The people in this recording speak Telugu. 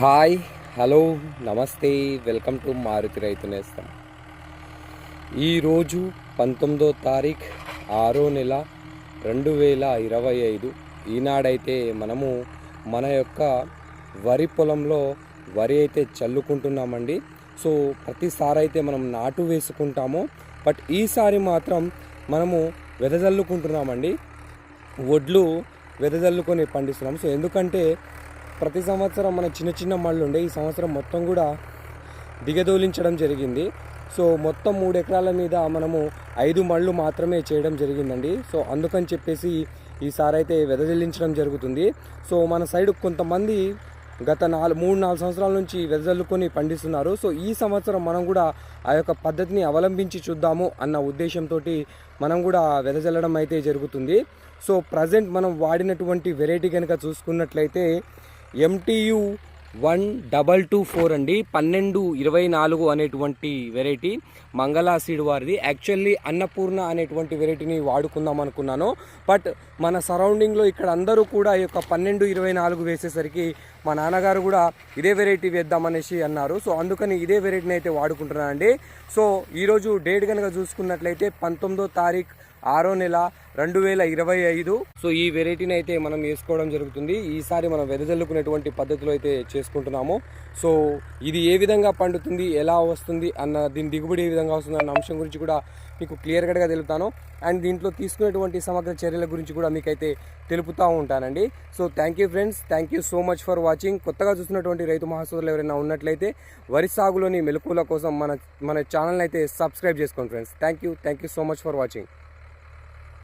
హాయ్ హలో నమస్తే వెల్కమ్ టు మారుతి రైతు నేస్తం. ఈరోజు పంతొమ్మిదో తారీఖు ఆరో నెల రెండు వేల ఇరవై ఐదు. ఈనాడైతే మనము మన యొక్క వరి పొలంలో వరి అయితే చల్లుకుంటున్నామండి. సో ప్రతిసారి అయితే మనం నాటు వేసుకుంటాము. బట్ ఈసారి మాత్రం మనము వెదజల్లుకుంటున్నామండి. వడ్లు వెదజల్లుకొని పండిస్తున్నాం సో ఎందుకంటే ప్రతి సంవత్సరం మన చిన్న చిన్న మళ్ళు ఉండే ఈ సంవత్సరం మొత్తం కూడా దిగదోలించడం జరిగింది. సో మొత్తం మూడు ఎకరాల మీద మనము ఐదు మళ్ళు మాత్రమే చేయడం జరిగిందండి. సో అందుకని చెప్పేసి ఈసారి అయితే వెదజల్లించడం జరుగుతుంది. సో మన సైడ్ కొంతమంది గత నాలుగు మూడు నాలుగు సంవత్సరాల నుంచి వెదజల్లుకొని పండిస్తున్నారు. సో ఈ సంవత్సరం మనం కూడా ఆ యొక్క పద్ధతిని అవలంబించి చూద్దాము అన్న ఉద్దేశంతో మనం కూడా వెదజల్లడం అయితే జరుగుతుంది. సో ప్రజెంట్ మనం వాడినటువంటి వెరైటీ కనుక చూసుకున్నట్లయితే M T U one double two four అండి. పన్నెండు ఇరవై నాలుగు అనేటువంటి వెరైటీ మంగళా సీడ్ వారిది. యాక్చువల్లీ అన్నపూర్ణ అనేటువంటి వెరైటీని వాడుకుందాం అనుకున్నాను. బట్ మన సరౌండింగ్లో ఇక్కడ అందరూ కూడా ఈ యొక్క పన్నెండు ఇరవై నాలుగు వేసేసరికి మా నాన్నగారు కూడా ఇదే వెరైటీ వేద్దామనేసి అన్నారు. సో అందుకని ఇదే వెరైటీని అయితే వాడుకుంటున్నానండి. సో ఈరోజు డేట్ కనుక చూసుకున్నట్లయితే పంతొమ్మిదో తారీఖు ఆరో నెల రెండు వేల ఇరవై ఐదు. సో ఈ వెరైటీని అయితే మనం వేసుకోవడం జరుగుతుంది. ఈసారి మనం వెదజల్లుకునేటువంటి పద్ధతిలో అయితే చేసుకుంటున్నాము. సో ఇది ఏ విధంగా పండుతుంది ఎలా వస్తుంది అన్న దీని దిగుబడి ఏ విధంగా వస్తుంది అన్న అంశం గురించి కూడా మీకు క్లియర్ కట్గా తెలుపుతాను. అండ్ దీంట్లో తీసుకునేటువంటి సమగ్ర చర్యల గురించి కూడా మీకైతే తెలుపుతూ ఉంటానండి. So thank you friends thank you so much for watching కొత్తగా చూసినటువంటి రైతు మహాసోదరులు ఎవరైనా ఉన్నట్లయితే వరి సాగులోని మెలకువల కోసం మన మన ఛానల్ అయితే సబ్స్క్రైబ్ చేసుకోండి friends thank you thank you so much for watching